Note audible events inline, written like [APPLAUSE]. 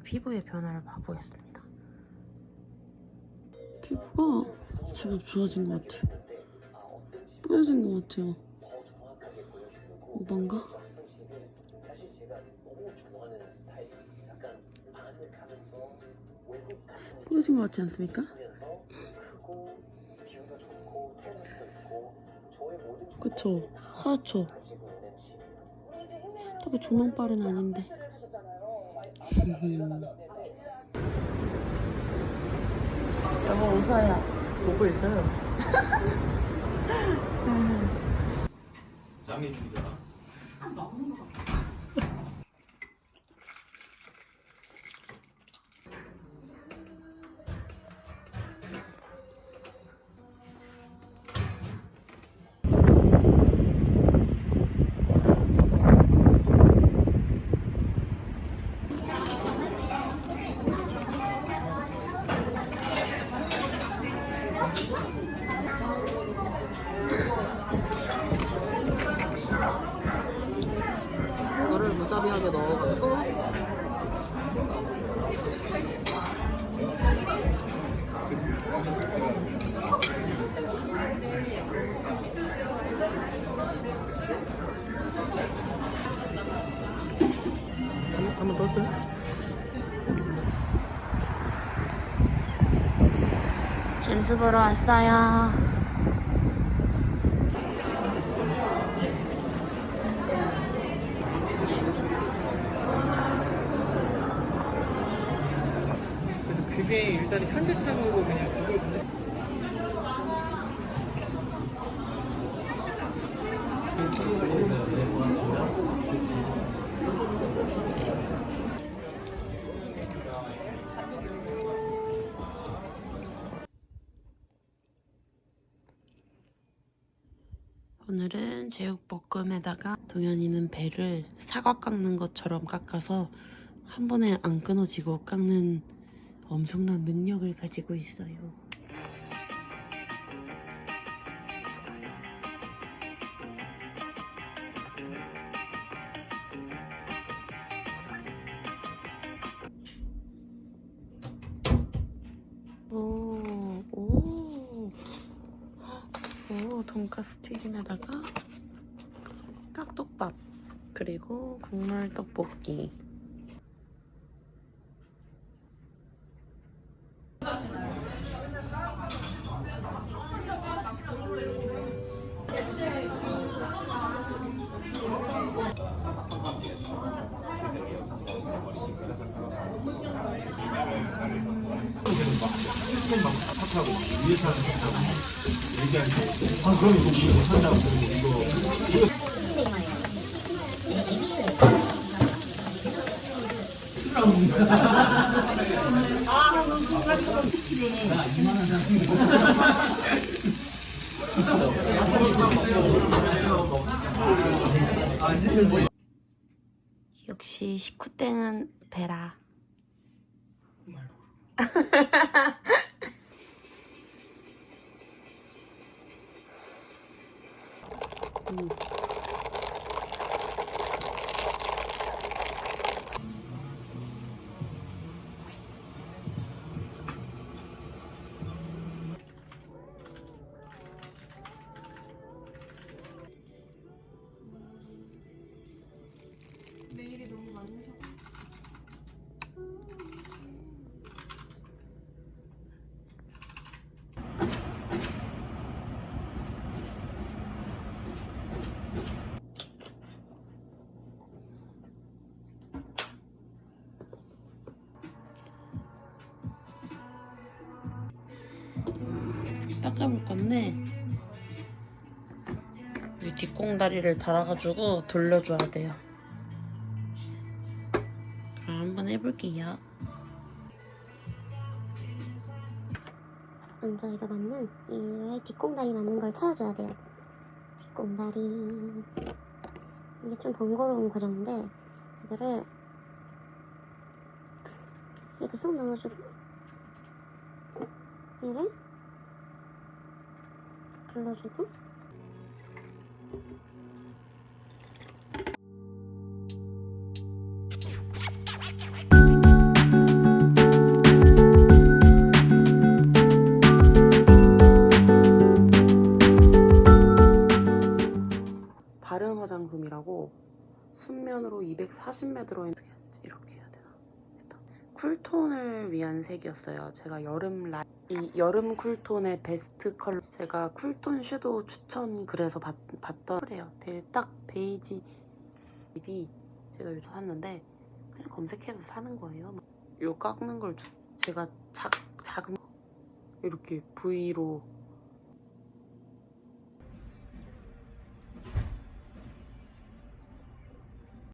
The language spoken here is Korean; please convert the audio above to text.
피부의 변화를 봐보겠습니다. 피부가 제법 좋아진 것 같아. 뿌여진 것 같아요. 오반가? 뿌여진 것 같지 않습니까? 그쵸. 하얗죠. 딱히 조명빨은 아닌데. 여보 웃어요. 보고 있어요. [LAUGHS] 짱이 주잖아. 이거를 무자비하게 넣어가지고 한번 더 써요? 진수 보러 왔어요. 그래서 그게 일단 현대차으로 그냥 그걸 그냥 오늘은 제육볶음에다가 동현이는 배를 사과 깎는 것처럼 깎아서 한 번에 안 끊어지고 깎는 엄청난 능력을 가지고 있어요. 오, 오. 오, 돈가스 튀김에다가 깍둑밥 그리고 국물 떡볶이 역시 식후 때는 베라 [LAUGHS] 음. 닦아볼 건데 이 뒷공다리를 달아가지고 돌려줘야 돼요. 그럼 한번 해볼게요. 먼저 이거 맞는 이 뒷공다리 맞는 걸 찾아줘야 돼요. 뒷공다리 이게 좀 번거로운 과정인데 이거를 이렇게 쏙 넣어주고 얘를 불러주고 바른 화장품이라고 순면으로 240m인 이렇게 해야 되나? 쿨톤을 위한 색이었어요. 제가 여름 라 여름 쿨톤의 베스트 컬러 제가 쿨톤 섀도우 추천 그래서 봤, 봤던 그래요. 되게 딱 베이지 립이 제가 요즘 샀는데 그냥 검색해서 사는 거예요. 요 깎는 걸 주- 제가 작, 작은 이렇게 V로